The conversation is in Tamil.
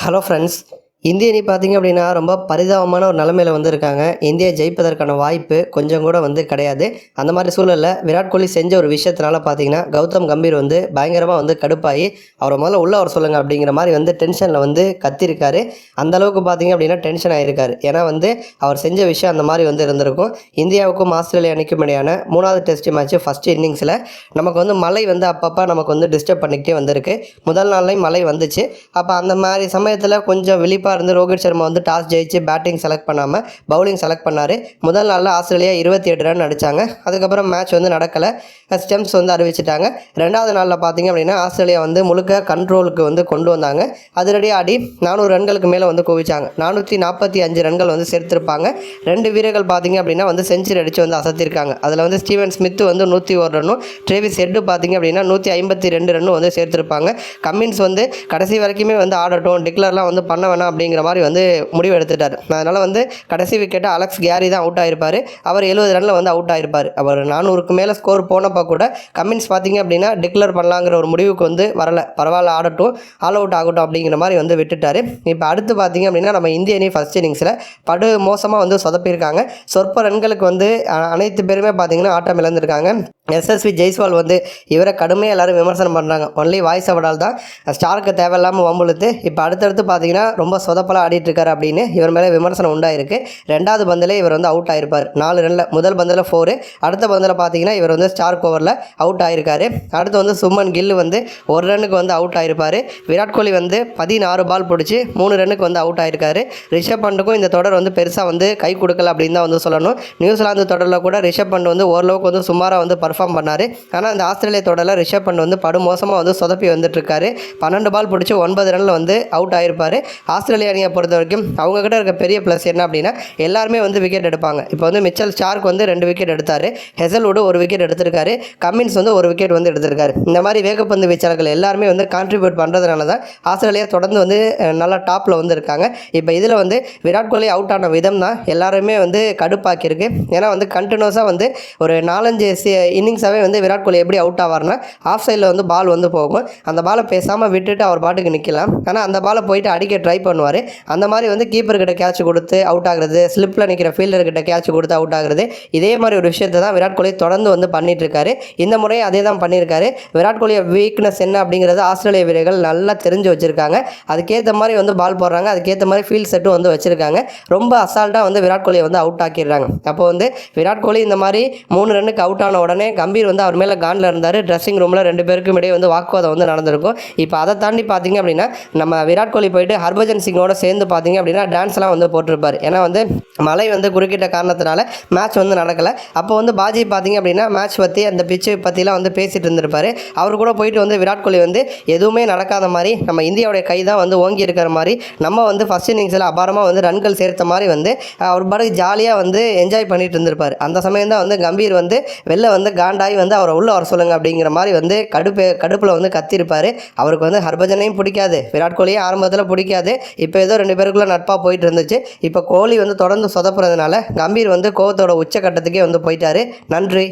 ஹலோ ஃப்ரெண்ட்ஸ் இந்திய அணி பார்த்தீங்க அப்படின்னா ரொம்ப பரிதாபமான ஒரு நிலமையில வந்து இருக்காங்க இந்தியா ஜெயிப்பதற்கான வாய்ப்பு கொஞ்சம் கூட வந்து கிடையாது. அந்த மாதிரி சூழலில் விராட் கோலி செஞ்ச ஒரு விஷயத்தினால பார்த்தீங்கன்னா கௌதம் கம்பீர் வந்து பயங்கரமாக வந்து கடுப்பாகி அவரை முதல்ல உள்ள அவர் சொல்லுங்க அப்படிங்கிற மாதிரி வந்து டென்ஷனில் வந்து கத்திருக்காரு அந்த அளவுக்கு பார்த்தீங்க அப்படின்னா டென்ஷன் ஆகிருக்காரு ஏன்னா வந்து அவர் செஞ்ச விஷயம் அந்த மாதிரி வந்து இருந்திருக்கும். இந்தியாவுக்கும் ஆஸ்திரேலியா அணிக்கும் இடையான மூணாவது டெஸ்ட் மேட்ச் ஃபஸ்ட் இன்னிங்ஸில் நமக்கு வந்து மழை வந்து அப்பப்போ நமக்கு வந்து டிஸ்டர்ப் பண்ணிக்கிட்டே வந்திருக்கு. முதல் நாள்லேயும் மழை வந்துச்சு. அப்போ அந்த மாதிரி சமயத்தில் கொஞ்சம் விழிப்பாக இருந்து ரோஹித் சர்மா வந்து டாஸ் ஜெயிச்சு பேட்டிங் செலக்ட் பண்ணாமல் பவுலிங் செலக்ட் பண்ணார். முதல் நாளில் ஆஸ்திரேலியா இருபத்தி எட்டு ரன் அடித்தாங்க அதுக்கப்புறம் மேட்ச் வந்து நடக்கலை. ஸ்டெம்ஸ் வந்து அறிவிச்சிட்டாங்க. ரெண்டாவது நாளில் பார்த்தீங்க அப்படின்னா ஆஸ்திரேலியா வந்து முழுக்க கண்ட்ரோலுக்கு வந்து கொண்டு வந்தாங்க. அதிரடி ஆடி நானூறு ரன்களுக்கு மேலே வந்து குவிச்சாங்க. நானூற்றி நாற்பத்தி அஞ்சு ரன்கள் வந்து சேர்த்திருப்பாங்க. ரெண்டு வீரர்கள் பார்த்தீங்க அப்படின்னா வந்து செஞ்சுரி அடித்து வந்து அசத்திருக்காங்க. அதில் வந்து ஸ்டீவன் ஸ்மித் வந்து நூற்றி ஒரு ரன்னும் ட்ரேவிஸ் ஹெட்டு பார்த்தீங்க அப்படின்னா நூற்றி ஐம்பத்தி ரெண்டு ரன்னும் வந்து சேர்த்திருப்பாங்க. கம்மின்ஸ் வந்து கடைசி வரைக்குமே வந்து ஆடட்டும். டிக்ளர்லாம் வந்து பண்ண வேணாம் அப்படிங்கிற மாதிரி வந்து முடிவு எடுத்துட்டார். அதனால் வந்து கடைசி விக்கெட்டை அலெக்ஸ் கேரி தான் அவுட் ஆகிருப்பார் அவர் எழுபது ரனில் வந்து அவுட் ஆகிருப்பார் அவர் நானூறுக்கு மேலே ஸ்கோர் போனப்போ கூட கம்மின்ஸ் பார்த்தீங்க அப்படின்னா டிக்ளேர் பண்ணலாங்கிற ஒரு முடிவுக்கு வந்து வரல. பரவாயில்ல ஆடட்டும் ஆல் அவுட் ஆகட்டும் அப்படிங்கிற மாதிரி வந்து விட்டுட்டார். இப்போ அடுத்து பார்த்தீங்க அப்படின்னா நம்ம இந்திய அணி ஃபஸ்ட் இன்னிங்ஸில் படு மோசமாக வந்து சொதப்பியிருக்காங்க. சொற்ப ரன்களுக்கு வந்து அனைத்து பேருமே பார்த்தீங்கன்னா ஆட்டம் இழந்திருக்காங்க. எஸ்எஸ்வி ஜெய்ஸ்வால் வந்து இவரை கடுமையாக எல்லாரும் விமர்சனம் பண்ணுறாங்க ஒன்லி வாய்ஸ் அவடால் தான் ஸ்டாருக்கு தேவையில்லாமல் வம்புழுத்து. இப்போ அடுத்தடுத்து பார்த்தீங்கன்னா ரொம்ப சொதப்பலாக ஆடிட்டு இருக்காரு அப்படின்னு இவர் மேலே விமர்சனம் உண்டாயிருக்கு. ரெண்டாவது பந்திலே இவர் வந்து அவுட் ஆயிருப்பார். நாலு ரனில் முதல் பந்தில் ஃபோரு அடுத்த பந்தில் பார்த்தீங்கன்னா இவர் வந்து ஸ்டார்க் ஓவரில் அவுட் ஆயிருக்காரு. அடுத்து வந்து சுமன் கில் வந்து ஒரு ரன்னுக்கு வந்து அவுட் ஆயிருப்பார். விராட் கோலி வந்து பதினாறு பால் பிடிச்சி மூணு ரன்னுக்கு வந்து அவுட் ஆயிருக்காரு. ரிஷப் பண்டுக்கும் இந்த தொடர் வந்து பெருசாக வந்து கை கொடுக்கல அப்படின்னு தான் வந்து சொல்லணும். நியூசிலாந்து தொடரில் கூட ரிஷப் பண்ட் வந்து ஓரளவுக்கு வந்து சுமாராக வந்து பர்ஃபார்ம் பண்ணார். ஆனால் அந்த ஆஸ்திரேலியா தொடரில் ரிஷப் பண்ட் வந்து படு மோசமாக வந்து சொதப்பி வந்துட்டுருக்காரு. பன்னெண்டு பால் பிடிச்சி ஒன்பது ரனில் வந்து அவுட் ஆகிருப்பார் ஆஸ்திரேலிய அணியை பொறுத்த வரைக்கும் அவங்கக்கிட்ட இருக்க பெரிய ப்ளஸ் என்ன அப்படின்னா எல்லாருமே வந்து விக்கெட் எடுப்பாங்க. இப்போ வந்து மிச்சல் ஸ்டார்க் வந்து ரெண்டு விக்கெட் எடுத்தார். ஹெசல்வுட் ஒரு விக்கெட் எடுத்திருக்காரு. கம்மின்ஸ் வந்து ஒரு விக்கெட் வந்து எடுத்திருக்காரு. இந்த மாதிரி வேகப்பந்து வீச்சாளர்கள் எல்லாருமே வந்து கான்ட்ரிபியூட் பண்ணுறதுனால தான் ஆஸ்திரேலியா தொடர்ந்து வந்து நல்லா டாப்பில் வந்து இருக்காங்க. இப்போ இதில் வந்து விராட் கோலி அவுட் ஆன விதம் தான் எல்லாருமே வந்து கடுப்பாக்கியிருக்கு. ஏன்னா வந்து கண்டினியூஸாக வந்து ஒரு நாலஞ்சு இன்னிங்ஸாகவே வந்து விராட் கோலி எப்படி அவுட் ஆவார்னா ஆஃப் சைடில் வந்து பால் வந்து போகும். அந்த பாலை பேசாமல் விட்டுட்டு அவர் பாட்டுக்கு நிற்கலாம் ஆனால் அந்த பாலை போயிட்டு அடிக்க ட்ரை பண்ணுவார். அந்த மாதிரி வந்து கீப்பர்கிட்ட கேட்ச் கொடுத்து அவுட் ஆகுறது ஸ்லிப்பில் நிற்கிற ஃபீல்டர்கிட்ட கேட்ச் கொடுத்து அவுட் ஆகுறது இதே மாதிரி ஒரு விஷயத்தை தான் விராட் கோலி தொடர்ந்து வந்து பண்ணிட்டு இருக்காரு இந்த முறையும் அதே தான் பண்ணியிருக்காரு. விராட் கோலி வீக்னஸ் என்ன அப்படிங்கிறது ஆஸ்திரேலிய வீரர்கள் நல்லா தெரிஞ்சு வச்சுருக்காங்க. அதுக்கேற்ற மாதிரி வந்து பால் போடுறாங்க. அதுக்கேற்ற மாதிரி ஃபீல்ட் செட்டும் வந்து வச்சுருக்காங்க. ரொம்ப அசால்ட்டாக வந்து விராட் கோலியை வந்து அவுட் ஆக்கிடுறாங்க. அப்போ வந்து விராட் கோலி இந்த மாதிரி மூணு ரன்னுக்கு அவுட் ஆன உடனே கம்பீர் வந்து அவர் மேலே காண்டில் இருந்தார். ட்ரெஸ்ஸிங் ரூமில் ரெண்டு பேருக்கும் இடையே வந்து வாக்குவாதம் வந்து நடந்திருக்கும். இப்போ அதை தாண்டி பார்த்தீங்க அப்படின்னா நம்ம விராட் கோலி போயிட்டு ஹர்பஜன் சிங்கோட சேர்ந்து பார்த்தீங்க அப்படின்னா டான்ஸ்லாம் வந்து போட்டிருப்பார். ஏன்னா வந்து மழை வந்து குறுக்கிட்ட காரணத்தினால மேட்ச் வந்து நடக்கலை. அப்போ வந்து பாஜி பார்த்தீங்க அப்படின்னா மேட்ச் பற்றி அந்த பிச்சு பற்றிலாம் வந்து பேசிகிட்டு இருந்திருப்பார். அவர் கூட போயிட்டு வந்து விராட் கோலி வந்து எதுவுமே நடக்காத மாதிரி நம்ம இந்தியாவுடைய கை தான் வந்து ஓங்கி இருக்கிற மாதிரி நம்ம வந்து ஃபஸ்ட் இன்னிங்ஸில் அபாரமாக வந்து ரன்கள் சேர்த்த மாதிரி வந்து அவர் பாட்டுக்கு ஜாலியாக வந்து என்ஜாய் பண்ணிட்டு இருந்திருப்பார். அந்த சமயம் தான் வந்து கம்பீர் வந்து வெளில வந்து காண்டாகி வந்து அவரை உள்ள வர சொல்லுங்க அப்படிங்கிற மாதிரி வந்து கடுப்பு கடுப்பில் வந்து கத்திருப்பார். அவருக்கு வந்து ஹர்பஜனையும் பிடிக்காது. விராட் கோலியும் ஆரம்பத்தில் பிடிக்காது. இப்போ ஏதோ ரெண்டு பேருக்குள்ளே நட்பாக போயிட்டு இருந்துச்சு. இப்போ கோலி வந்து தொடர்ந்து சொதப்புறதுனால கம்பீர் வந்து கோவத்தோட உச்சக்கட்டத்துக்கே வந்து போயிட்டாரு. நன்றி.